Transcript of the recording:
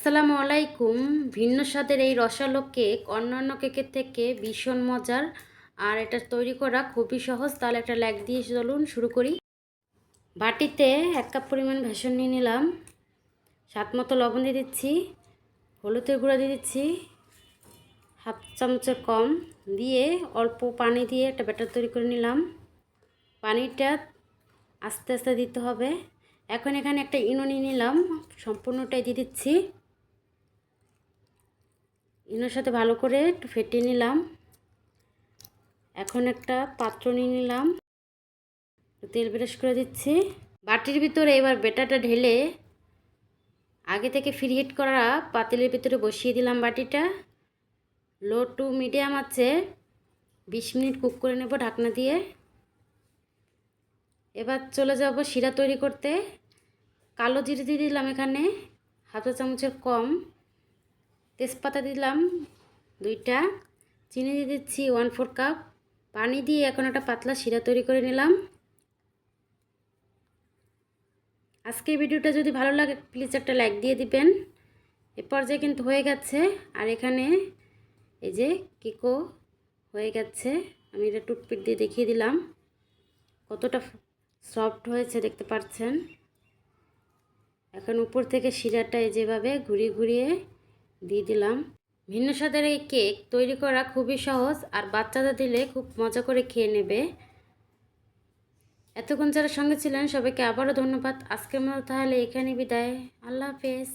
আসসালামু আলাইকুম। ভিন্ন স্বাদের এই রসালো কেক অন্যান্য কেকের থেকে ভীষণ মজার আর এটা তৈরি করা খুবই সহজ, তাহলে একটা ল্যাগ দিয়ে চলুন, শুরু করি। বাটিতে এক কাপ পরিমাণ ভেসন নিয়ে নিলাম, স্বাদ মতো লবণ দিয়ে দিচ্ছি, হলুদের গুঁড়া দিয়ে দিচ্ছি, হাফ চামচের কম, দিয়ে অল্প পানি দিয়ে একটা ব্যাটার তৈরি করে নিলাম। পানিটা আস্তে আস্তে দিতে হবে। এখন এখানে একটা ইনো নিয়ে নিলাম, সম্পূর্ণটাই দিয়ে দিচ্ছি। ইনোর সাথে ভালো করে একটু ফেটিয়ে নিলাম। এখন একটা পাত্র নিয়ে নিলাম। তেল ব্রাশ করে দিচ্ছি। বাটির ভিতরে এবার বেটাটা ঢেলে আগে থেকে ফ্রি হিট করা পাতিলের ভিতরে বসিয়ে দিলাম বাটিটা। লো টু মিডিয়াম আছে। বিশ মিনিট কুক করে নেব ঢাকনা দিয়ে। এবার চলে যাব শিরা তৈরি করতে। কালো জিরে দিয়ে দিলাম এখানে। হাফ চামচের কম। তেজপাতা দিলাম, দুইটা। চিনি দিয়ে দিচ্ছি ওয়ান ফোর কাপ পানি দিয়ে এখন একটা পাতলা শিরা তৈরি করে নিলাম। আজকের ভিডিওটা যদি ভালো লাগে প্লিজ একটা লাইক দিয়ে দিবেন। এ পর্যায়ে কিন্তু হয়ে গেছে। আর এখানে এই যে কেকও হয়ে গেছে। আমি এটা টুথপিক দিয়ে দেখিয়ে দিলাম। কতটা সফট হয়েছে দেখতে পাচ্ছেন। এখন উপর থেকে শিরাটা যেভাবে ঘুরিয়ে ঘুরিয়ে দিয়ে দিলাম। ভিন্ন স্বাদের এই কেক তৈরি করা খুবই সহজ আর বাচ্চাদের দিলে খুব মজা করে খেয়ে নেবে। এতক্ষণ যারা সঙ্গে ছিলেন সবাইকে আবারও ধন্যবাদ। আজকের মতো তাহলে এখানে বিদায়। আল্লাহ হাফেজ।